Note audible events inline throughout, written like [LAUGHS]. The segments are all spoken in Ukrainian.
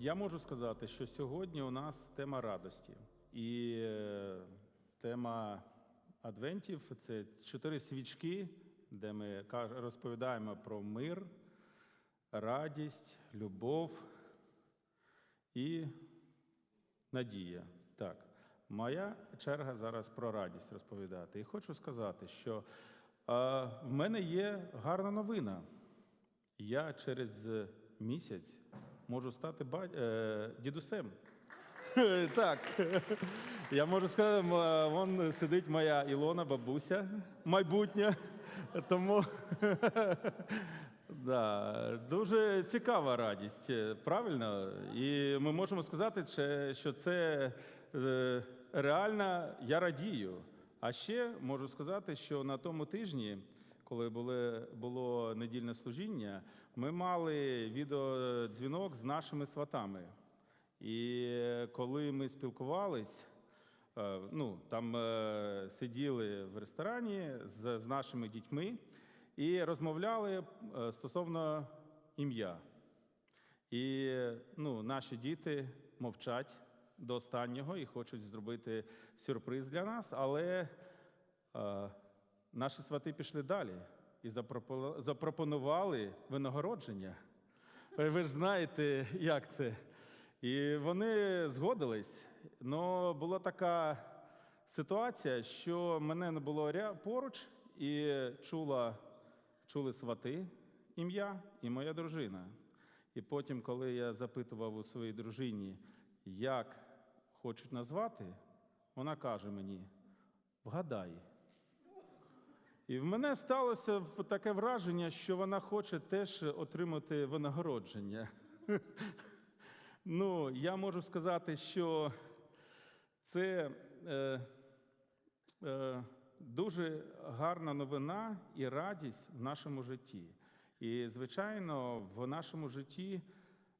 Я можу сказати, що сьогодні у нас тема радості. І е, тема адвентів це чотири свічки, де ми розповідаємо про мир, радість, любов і надія. Так, моя черга зараз про радість розповідати. І хочу сказати, що е, в мене є гарна новина. Я через місяць можу стати ба... е, дідусем. [LAUGHS] Так. Я можу сказати, вон сидить моя Ілона, бабуся, майбутня. Тому [LAUGHS] да, дуже цікава радість, е, правильно? І ми можемо сказати, що це е, реально я радію. А ще можу сказати, що на тому тижні, коли були, було недільне служіння, ми мали відеодзвінок з нашими сватами. І коли ми спілкувались, е, ну, там е, сиділи в ресторані з, з нашими дітьми і розмовляли е, стосовно ім'я. І ну, наші діти мовчать до останнього і хочуть зробити сюрприз для нас, але наші свати пішли далі і запропонували винагородження. Ви ви ж знаєте, як це. І вони згодились. Але була така ситуація, що мене не було поруч, і чула, чули свати ім'я і моя дружина. І потім, коли я запитував у своїй дружині, як хочуть назвати, вона каже мені: вгадай. І в мене сталося таке враження, що вона хоче теж отримати винагородження. [LAUGHS] Ну, я можу сказати, що це е, е, дуже гарна новина і радість в нашому житті. І, звичайно, в нашому житті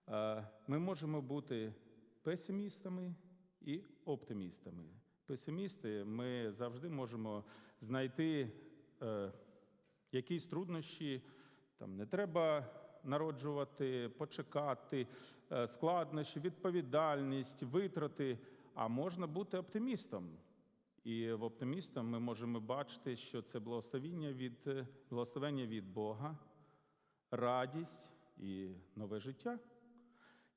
е, ми можемо бути песимістами і оптимістами. Песимісти ми завжди можемо знайти е, якісь труднощі, там не треба народжувати, почекати, е, складнощі, відповідальність, витрати. А можна бути оптимістом. І в оптимістом ми можемо бачити, що це благословення від, е, благословення від Бога, радість і нове життя.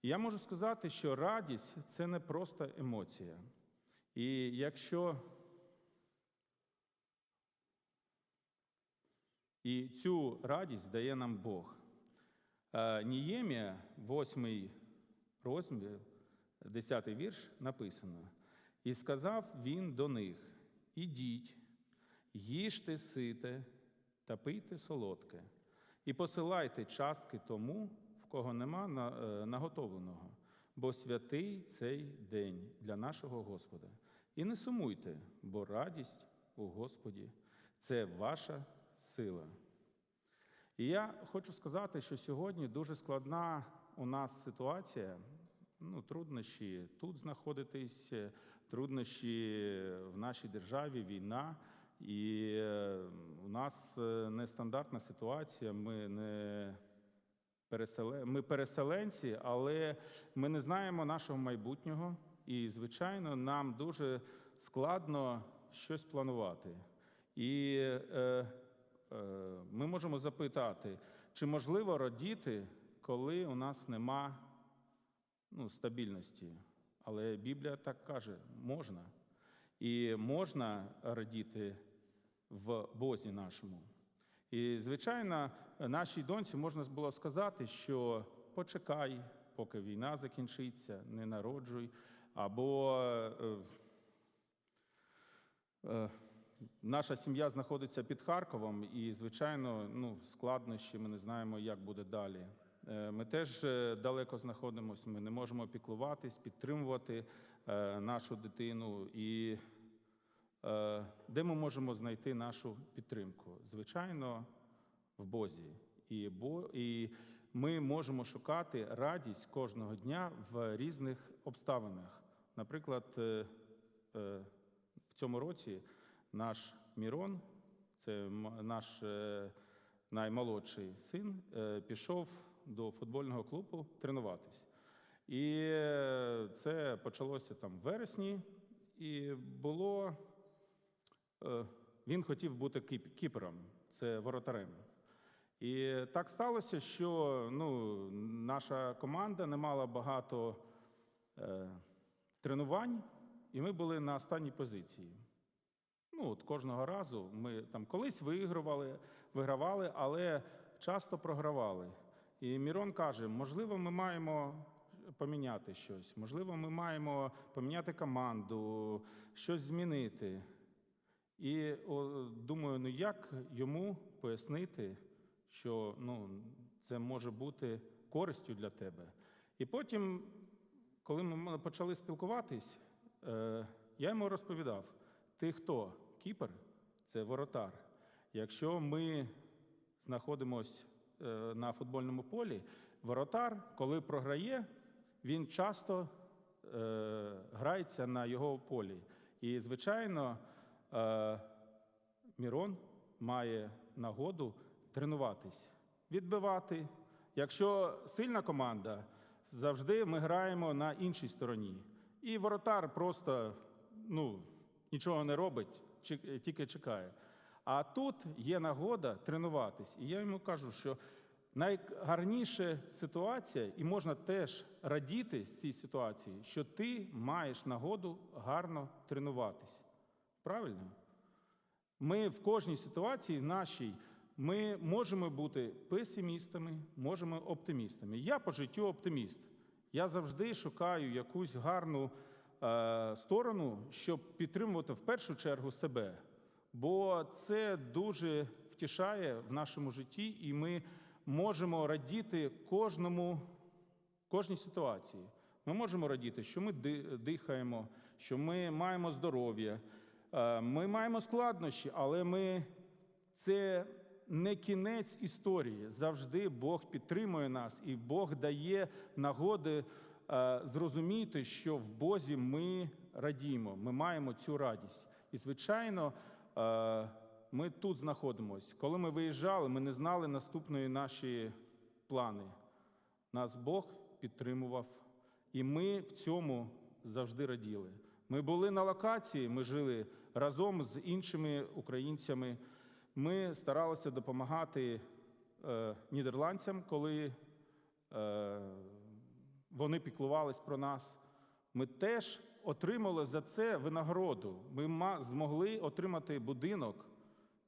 І я можу сказати, що радість це не просто емоція. І якщо І цю радість дає нам Бог. Е, Ніємія, 8 розділ, 10 вірш, написано: І сказав він до них: Ідіть, їжте сите та пийте солодке, і посилайте частки тому, в кого нема е, наготовленого, бо святий цей день для нашого Господа. І не сумуйте, бо радість у Господі це ваша сила. І я хочу сказати, що сьогодні дуже складна у нас ситуація. Ну, труднощі тут знаходитись, труднощі в нашій державі, війна. І е, у нас е, нестандартна ситуація. Ми не ми переселенці, але ми не знаємо нашого майбутнього. І, звичайно, нам дуже складно щось планувати. І е, ми можемо запитати, чи можливо радіти, коли у нас нема ну, стабільності. Але Біблія так каже: можна. І можна радіти в Бозі нашому. І, звичайно, нашій доньці можна було сказати, що почекай, поки війна закінчиться, не народжуй, або е, е, наша сім'я знаходиться під Харковом, і, звичайно, ну, складнощі, ми не знаємо, як буде далі. Е, Ми теж е, далеко знаходимося, ми не можемо піклуватись, підтримувати е, нашу дитину. І де ми можемо знайти нашу підтримку? Звичайно, в Бозі. І, ми можемо шукати радість кожного дня в різних обставинах. Наприклад, в цьому році наш Мірон, це наш е, наймолодший син, е, пішов до футбольного клубу тренуватись. І е, це почалося там в вересні, і було. Він хотів бути кіп- кіпером, це воротарем. І так сталося, що ну, наша команда не мала багато е, тренувань, і ми були на останній позиції. Ну, от кожного разу ми там колись вигравали, вигравали, але часто програвали. І Мірон каже: можливо, ми маємо поміняти щось, можливо, ми маємо поміняти команду, щось змінити. І о, думаю, ну як йому пояснити, що ну, це може бути користю для тебе. І потім, коли ми почали спілкуватись, е, я йому розповідав: ти хто? Кіпер? Це воротар. Якщо ми знаходимося на футбольному полі, воротар, коли програє, він часто е, грається на його полі. І, звичайно, е, Мірон має нагоду тренуватись, відбивати. Якщо сильна команда, завжди ми граємо на іншій стороні. І воротар просто ну, нічого не робить, тільки чекає. А тут є нагода тренуватись. І я йому кажу, що найгарніша ситуація, і можна теж радіти з цієї ситуації, що ти маєш нагоду гарно тренуватись. Правильно? Ми в кожній ситуації нашій ми можемо бути песимістами, можемо оптимістами. Я по життю оптиміст. Я завжди шукаю якусь гарну е, сторону, щоб підтримувати в першу чергу себе. Бо це дуже втішає в нашому житті, і ми можемо радіти кожному, кожній ситуації. Ми можемо радіти, що ми дихаємо, що ми маємо здоров'я, е, ми маємо складнощі, але ми це не кінець історії. Завжди Бог підтримує нас, і Бог дає нагоди е, зрозуміти, що в Бозі ми радіємо, ми маємо цю радість. І, звичайно, е, ми тут знаходимося. Коли ми виїжджали, ми не знали наступної наші плани. Нас Бог підтримував, і ми в цьому завжди раділи. Ми були на локації, ми жили разом з іншими українцями. Ми старалися допомагати е, нідерландцям, коли е, вони піклувались про нас. Ми теж отримали за це винагороду. Ми змогли отримати будинок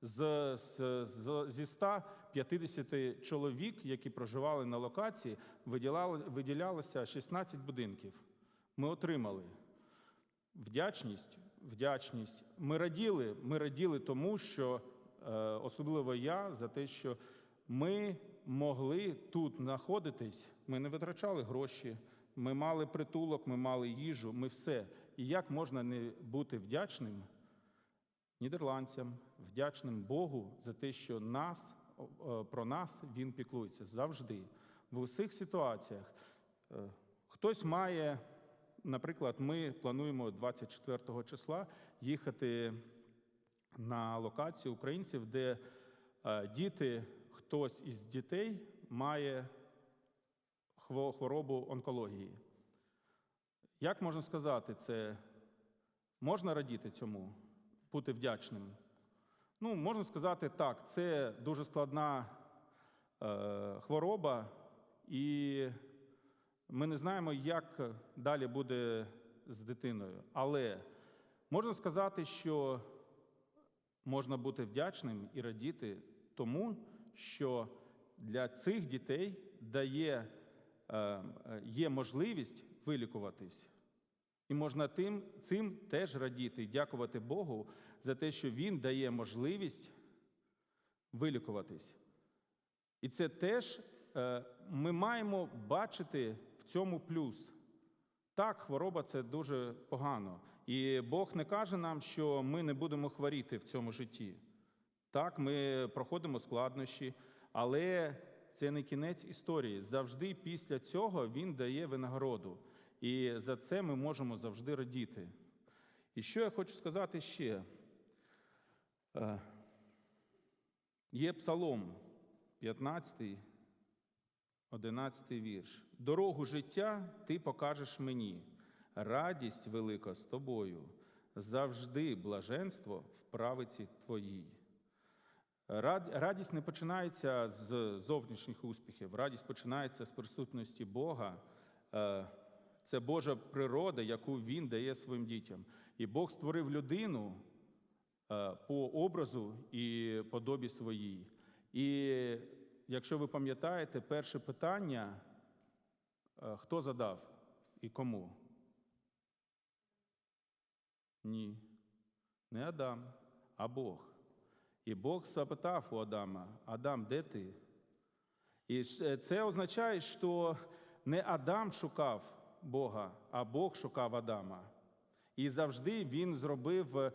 з, з, з, зі 150 чоловік, які проживали на локації, виділялося 16 будинків. Ми отримали вдячність, вдячність. Ми раділи, ми раділи тому, що е, особливо я за те, що ми могли тут знаходитись, ми не витрачали гроші, ми мали притулок, ми мали їжу, ми все. І як можна не бути вдячним нідерландцям, вдячним Богу за те, що нас, про нас Він піклується завжди. В усіх ситуаціях. Е, Хтось має, наприклад, ми плануємо 24 числа їхати на локацію українців, де е, діти, хтось із дітей має хворобу онкології. Як можна сказати це? Можна радіти цьому, бути вдячним? Ну, можна сказати так, це дуже складна е, хвороба, і ми не знаємо, як далі буде з дитиною. Але можна сказати, що можна бути вдячним і радіти тому, що для цих дітей дає, е, є можливість вилікуватись. І можна тим, цим теж радіти і дякувати Богу за те, що Він дає можливість вилікуватись. І це теж е, ми маємо бачити в цьому плюс. Так, хвороба це дуже погано. І Бог не каже нам, що ми не будемо хворіти в цьому житті. Так, ми проходимо складнощі, але це не кінець історії. Завжди після цього він дає винагороду. І за це ми можемо завжди радіти. І що я хочу сказати ще? Е, Є псалом 15, 11 вірш. Дорогу життя ти покажеш мені, радість велика з тобою, завжди блаженство в правиці твоїй. Рад- Радість не починається з зовнішніх успіхів, радість починається з присутності Бога. Е, Це Божа природа, яку Він дає своїм дітям. І Бог створив людину е, по образу і подобі своїй. І якщо ви пам'ятаєте, перше питання, е, хто задав і кому? Ні. Не Адам, а Бог. І Бог запитав у Адама: Адам, де ти? І це означає, що не Адам шукав Бога, а Бог шукав Адама. І завжди він зробив е,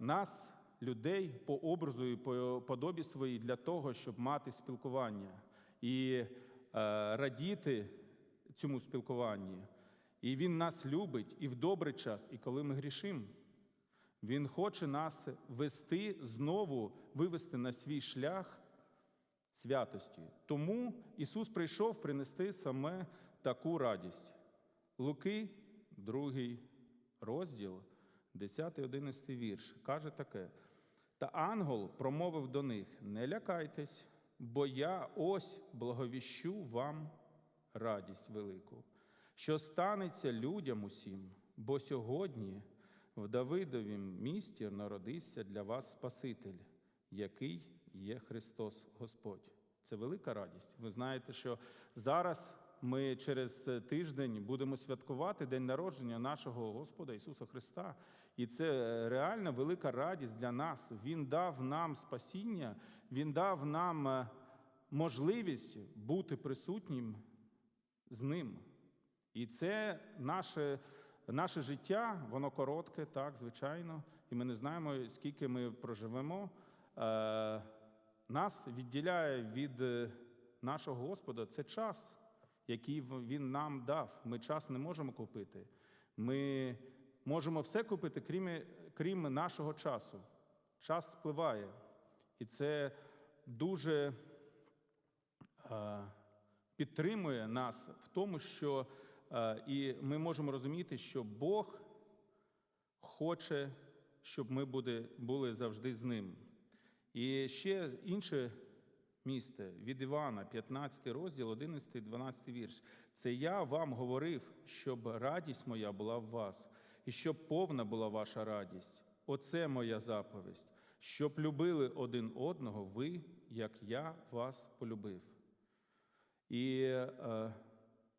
нас, людей, по образу і по подобі своїй для того, щоб мати спілкування і е, радіти цьому спілкуванні. І він нас любить і в добрий час, і коли ми грішимо. Він хоче нас вести знову, вивести на свій шлях святості. Тому Ісус прийшов принести саме таку радість. Луки, другий розділ, 10-11 вірш, каже таке: Та ангел промовив до них: Не лякайтесь, бо я ось благовіщу вам радість велику, що станеться людям усім, бо сьогодні в Давидовім місті народився для вас Спаситель, який є Христос Господь. Це велика радість. Ви знаєте, що зараз ми через тиждень будемо святкувати день народження нашого Господа Ісуса Христа. І це реально велика радість для нас. Він дав нам спасіння, Він дав нам е, можливість бути присутнім з ним. І це наше, наше життя, воно коротке, так, звичайно, і ми не знаємо, скільки ми проживемо. Е, нас відділяє від е, нашого Господа це час, який Він нам дав. Ми час не можемо купити. Ми можемо все купити, крім, крім нашого часу. Час спливає. І це дуже е, підтримує нас в тому, що і ми можемо розуміти, що Бог хоче, щоб ми були завжди з ним. І ще інше місце від Івана, 15 розділ, 11, 12 вірш. Це я вам говорив, щоб радість моя була в вас, і щоб повна була ваша радість. Оце моя заповість, щоб любили один одного ви, як я вас полюбив. І е,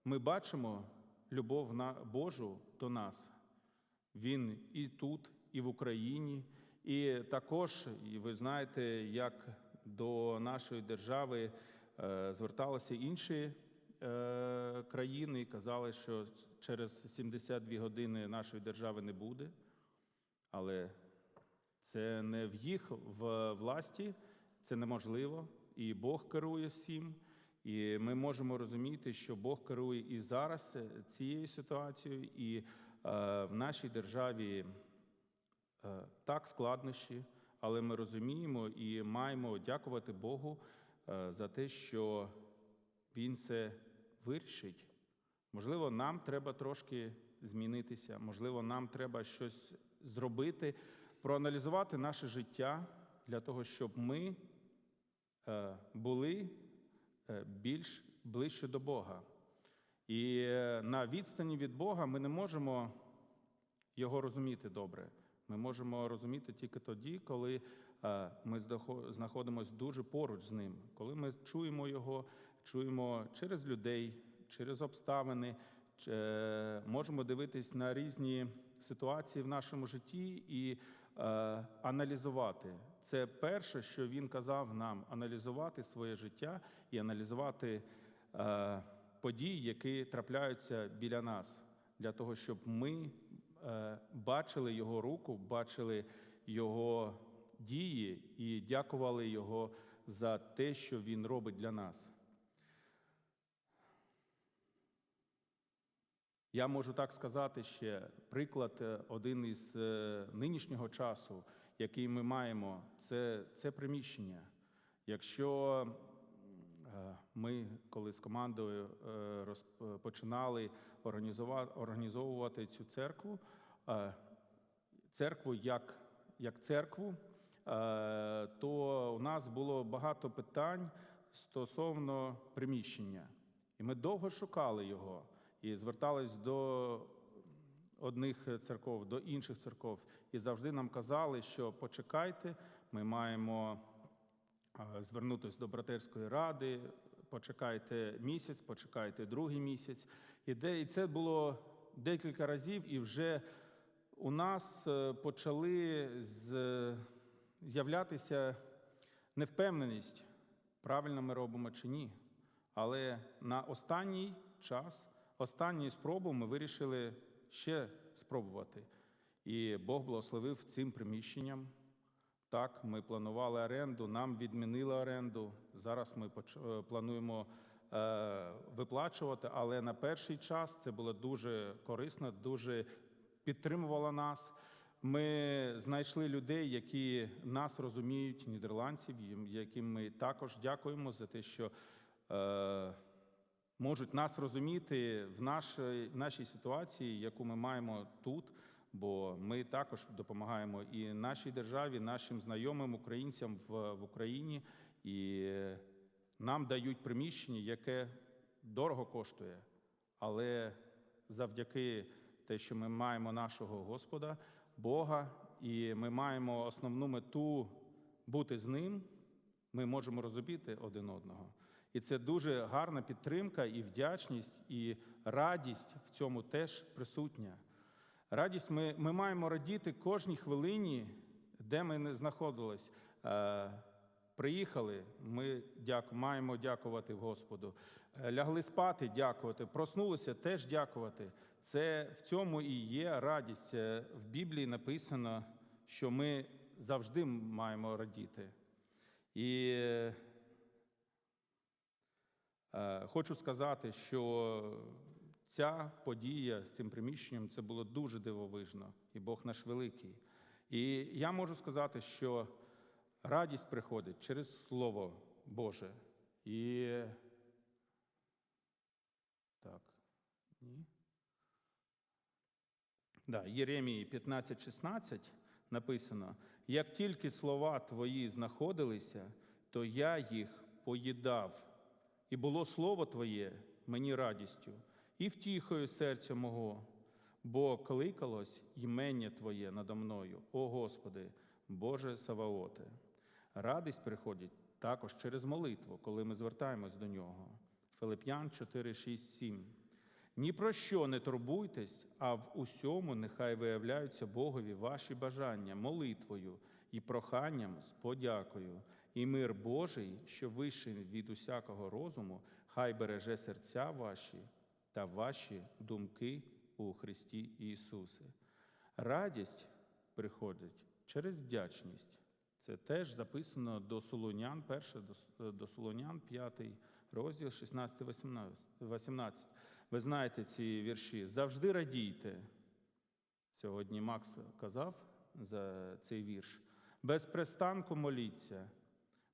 ми бачимо любов на Божу до нас. Він і тут, і в Україні, і також, і ви знаєте, як до нашої держави е, зверталися інші е, країни і казали, що через 72 години нашої держави не буде. Але це не в їх в власті, це неможливо, і Бог керує всім. І ми можемо розуміти, що Бог керує і зараз е, цією ситуацією, і е, в нашій державі е, так складнощі, але ми розуміємо і маємо дякувати Богу е, за те, що Він це вирішить. Можливо, нам треба трошки змінитися, можливо, нам треба щось зробити, проаналізувати наше життя для того, щоб ми е, були більш ближче до Бога. І е, на відстані від Бога ми не можемо його розуміти добре. Ми можемо розуміти тільки тоді, коли е, ми знаходимося дуже поруч з ним, коли ми чуємо його, чуємо через людей, через обставини, е, можемо дивитись на різні ситуації в нашому житті і е, аналізувати. Це перше, що він казав нам: аналізувати своє життя і аналізувати е, події, які трапляються біля нас, для того, щоб ми е, бачили його руку, бачили його дії і дякували його за те, що він робить для нас. Я можу так сказати ще приклад, е, один із е, нинішнього часу, який ми маємо, це, це приміщення. Якщо Е, Ми, коли з командою е, розп- починали організовувати цю церкву, е, церкву як, як церкву, е, то у нас було багато питань стосовно приміщення. І ми довго шукали його і звертались до одних церков, до інших церков. І завжди нам казали, що почекайте, ми маємо звернутися до братерської ради, почекайте місяць, почекайте другий місяць. І, де, і це було декілька разів, і вже у нас е, почали з'являтися невпевненість, правильно ми робимо чи ні. Але на останній час, останню спробу ми вирішили ще спробувати. І Бог благословив цим приміщенням. Так, ми планували оренду, нам відмінили оренду. Зараз ми е, плануємо е, виплачувати, але на перший час це було дуже корисно, дуже підтримувало нас. Ми знайшли людей, які нас розуміють, нідерландців, яким ми також дякуємо за те, що е, можуть нас розуміти в нашій, в нашій ситуації, яку ми маємо тут. Бо ми також допомагаємо і нашій державі, нашим знайомим українцям в, в Україні, і нам дають приміщення, яке дорого коштує, але завдяки те, що ми маємо нашого Господа, Бога, і ми маємо основну мету бути з ним, ми можемо розуміти один одного. І це дуже гарна підтримка, і вдячність, і радість в цьому теж присутня. Радість ми, ми маємо радіти кожній хвилині, де ми не знаходились. Е, приїхали, ми дяку, маємо дякувати Господу. Е, лягли спати, дякувати. Проснулися, теж дякувати. Це в цьому і є радість. Е, В Біблії написано, що ми завжди маємо радіти. І хочу сказати, що ця подія з цим приміщенням це було дуже дивовижно, і Бог наш великий. І я можу сказати, що радість приходить через Слово Боже. І так, ні. Да, Єремії 15:16 написано: як тільки слова твої знаходилися, то я їх поїдав, і було слово Твоє мені радістю, і втіхою серця мого, бо кликалось імення Твоє надо мною, о Господи, Боже Саваоте. Радість приходить також через молитву, коли ми звертаємось до нього. Филип'ян 4, 6, 7. Ні про що не турбуйтесь, а в усьому нехай виявляються Богові ваші бажання молитвою і проханням з подякою. І мир Божий, що вищий від усякого розуму, хай береже серця ваші та ваші думки у Христі Ісусе. Радість приходить через вдячність. Це теж записано до Солонян, перше до, Солонян, 5 розділ, 16-18. Ви знаєте ці вірші. Завжди радійте. Сьогодні Макс казав за цей вірш. Без пристанку моліться,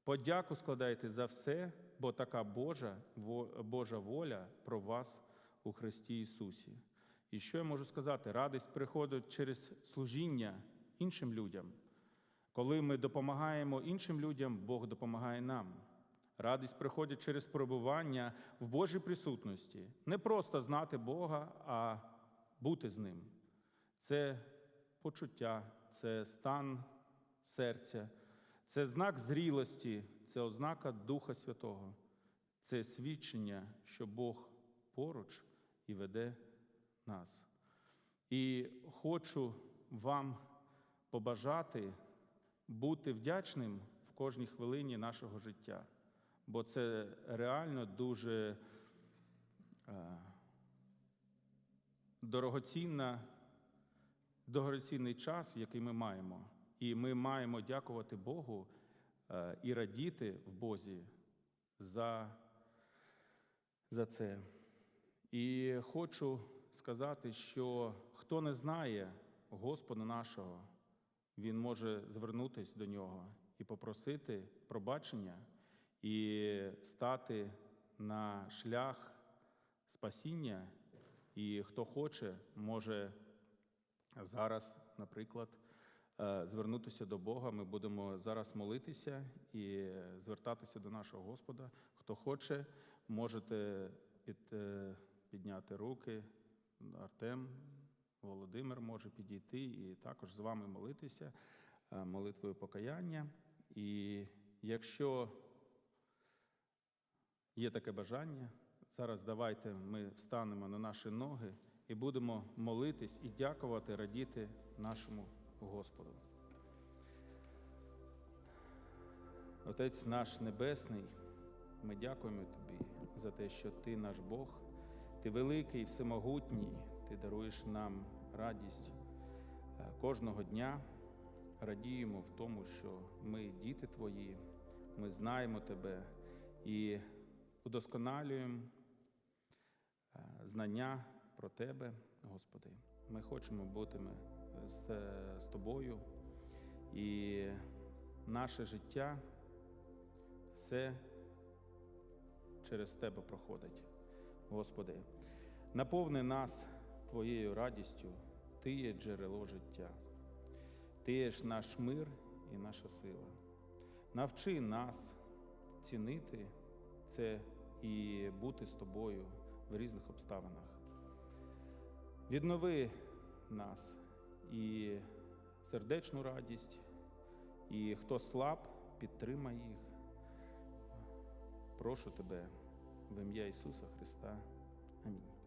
подяку складайте за все, бо така Божа, Божа воля про вас у Христі Ісусі. І що я можу сказати? Радість приходить через служіння іншим людям. Коли ми допомагаємо іншим людям, Бог допомагає нам. Радість приходить через перебування в Божій присутності. Не просто знати Бога, а бути з ним. Це почуття, це стан серця, це знак зрілості, це ознака Духа Святого, це свідчення, що Бог поруч і веде нас. І хочу вам побажати бути вдячним в кожній хвилині нашого життя, бо це реально дуже е, дорогоцінна, дорогоцінний час, який ми маємо. І ми маємо дякувати Богу е, і радіти в Бозі за, за це. І хочу сказати, що хто не знає Господа нашого, він може звернутися до нього і попросити пробачення, і стати на шлях спасіння. І хто хоче, може зараз, наприклад, звернутися до Бога. Ми будемо зараз молитися і звертатися до нашого Господа. Хто хоче, можете під, е, підняти руки. Артем, Володимир може підійти і також з вами молитися е, молитвою покаяння. І якщо є таке бажання, зараз давайте ми встанемо на наші ноги і будемо молитись і дякувати, радіти нашому Господу. Отець наш Небесний, ми дякуємо Тобі за те, що Ти наш Бог, Ти великий, всемогутній, Ти даруєш нам радість е, кожного дня. Радіємо в тому, що ми діти Твої, ми знаємо Тебе і удосконалюємо е, знання про Тебе, Господи. Ми хочемо бути ми з, з Тобою, і наше життя все через Тебе проходить, Господи. Наповни нас Твоєю радістю, Ти є джерело життя, Ти є наш мир і наша сила. Навчи нас цінити це і бути з тобою в різних обставинах. Віднови нас і сердечну радість, і хто слаб, підтримай їх. Прошу тебе в ім'я Ісуса Христа. Амінь.